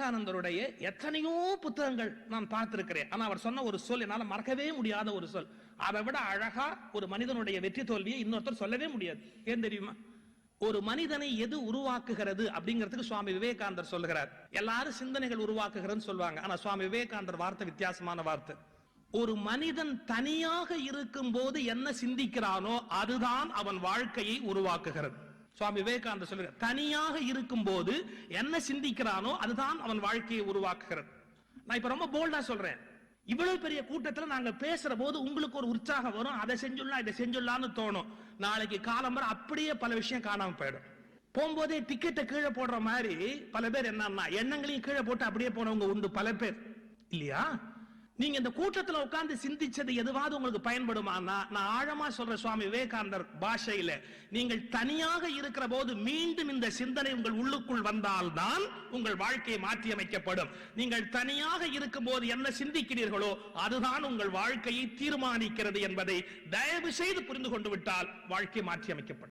விவேகானந்தருடைய எத்தனையோ புத்தகங்கள் நான் பார்த்திருக்கிறேன். ஆனா அவர் சொன்ன ஒரு சொல் என்னால மறக்கவே முடியாத ஒரு சொல். அதை விட அழகா ஒரு மனிதனுடைய வெற்றி தோல்வியை இன்னொருத்தர் சொல்லவே முடியாது. ஏன் தெரியுமா? ஒரு மனிதனை எது உருவாக்குகிறது அப்படிங்கிறதுக்கு சுவாமி விவேகானந்தர் சொல்லுகிறார். எல்லாரும் சிந்தனைகள் உருவாக்குகிறன்னு சொல்லுவாங்க. ஆனா சுவாமி விவேகானந்தர் வார்த்தை வித்தியாசமான வார்த்தை. ஒரு மனிதன் தனியாக இருக்கும் போது என்ன சிந்திக்கிறானோ அதுதான் அவன் வாழ்க்கையை உருவாக்குகிறது. சுவாமி விவேகானந்தர் சொல்லுங்க தனியாக இருக்கும் போது என்ன சிந்திக்கிறானோ அதுதான் அவன் வாழ்க்கையை உருவாக்குகிறது. நான் இப்ப ரொம்ப போல்டா சொல்றேன். இவ்வளவு பெரிய கூட்டத்துல நாங்க பேசுற போது உங்களுக்கு ஒரு உற்சாகம் வரும். அதை செஞ்சுடலாம் இதை செஞ்சுடலாம்னு தோணும். நாளைக்கு காலம்பர அப்படியே பல விஷயம் காணாம போயிடும். போகும்போதே டிக்கெட்டை கீழே போடுற மாதிரி பல பேர் என்னன்னா எண்ணங்களையும் கீழே போட்டு அப்படியே போனவங்க உண்டு பல பேர். இல்லையா? நீங்க இந்த கூட்டத்துல உட்கார்ந்து சிந்திச்சது எதுவாவது உங்களுக்கு பயன்படுமானா? நான் ஆழமா சொல்ற சுவாமி விவேகானந்தர் பாஷையில நீங்கள் தனியாக இருக்கிற போது மீண்டும் இந்த சிந்தனை உங்கள் உள்ளுக்குள் வந்தால்தான் உங்கள் வாழ்க்கை மாற்றி அமைக்கப்படும் நீங்கள் தனியாக இருக்கும் போது என்ன சிந்திக்கிறீர்களோ அதுதான் உங்கள் வாழ்க்கையை தீர்மானிக்கிறது என்பதை தயவு செய்து புரிந்து கொண்டு விட்டால் வாழ்க்கை மாற்றி அமைக்கப்படும்